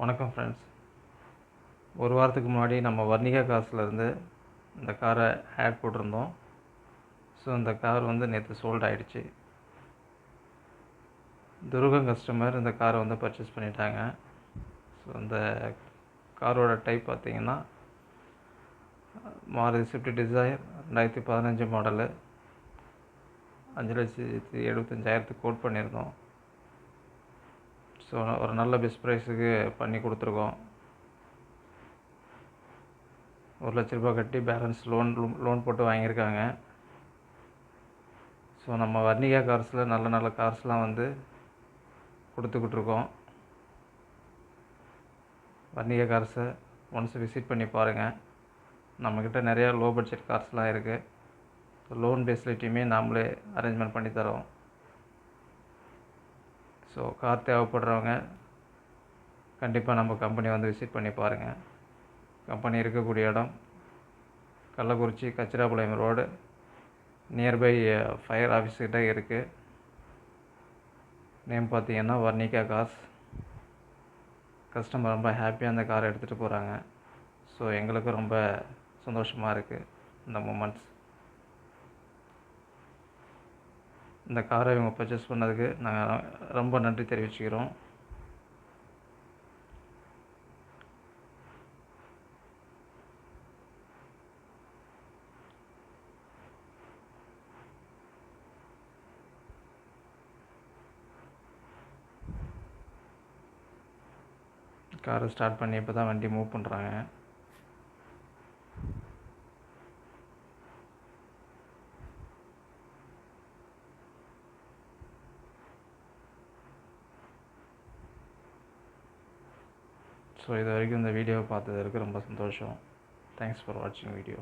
வணக்கம் ஃப்ரெண்ட்ஸ் ஒரு வாரத்துக்கு முன்னாடி நம்ம வர்ணிகா காசுலேருந்து இந்த காரை ஆட் போட்டிருந்தோம். ஸோ இந்த கார் வந்து நேற்று சோல்ட் ஆகிடுச்சு துருகம் கஸ்டமர் இந்த காரை வந்து பர்ச்சேஸ் பண்ணிட்டாங்க. ஸோ இந்த காரோட டைப் பார்த்தீங்கன்னா மாருதி ஸ்விஃப்ட் டிசைர் ரெண்டாயிரத்தி பதினஞ்சு மாடலு அஞ்சு லட்சத்தி எழுபத்தஞ்சாயிரத்துக்கு கோட் பண்ணியிருந்தோம். ஸோ ஒரு நல்ல பெஸ்ட் ப்ரைஸுக்கு பண்ணி கொடுத்துருக்கோம். ஒரு லட்ச ரூபாய் கட்டி பேலன்ஸ் லோன் லோன் போட்டு வாங்கியிருக்காங்க. ஸோ நம்ம வர்ணிகா கார்ஸில் நல்ல நல்ல கார்ஸ்லாம் வந்து கொடுத்துக்கிட்ருக்கோம் வர்ணிகா கார்ஸை ஒன்ஸ் விசிட் பண்ணி பாருங்கள் நம்மக்கிட்ட நிறையா லோ பட்ஜெட் கார்ஸ்லாம் இருக்குது லோன் ஃபெசிலிட்டியுமே நாமளே அரேஞ்ச்மெண்ட் பண்ணி தரோம். ஸோ கார் தேவைப்படுறவங்க கண்டிப்பாக நம்ம கம்பெனி வந்து விசிட் பண்ணி பாருங்கள் கம்பெனி இருக்கக்கூடிய இடம் Kallakurichi Kachirapalayam road nearby fire uh, ஆஃபீஸ்கிட்ட இருக்குது நேம் பார்த்தீங்கன்னா வர்ணிகா காஸ் கஸ்டமர் ரொம்ப ஹாப்பியாக அந்த காரை எடுத்துகிட்டு போகிறாங்க ஸோ எங்களுக்கும் ரொம்ப சந்தோஷமாக இருக்குது இந்த மூமெண்ட்ஸ் இந்த காரை இவங்க பர்ச்சேஸ் பண்ணதுக்கு நாங்கள் ரொம்ப நன்றி தெரிவிச்சுக்கிறோம். காரை ஸ்டார்ட் பண்ணி இப்போ தான் வண்டி மூவ் பண்ணுறாங்க ஸோ இது வரைக்கும் இந்த வீடியோவை பார்த்ததற்கு ரொம்ப சந்தோஷம். தேங்க்ஸ் ஃபார் வாட்சிங் வீடியோ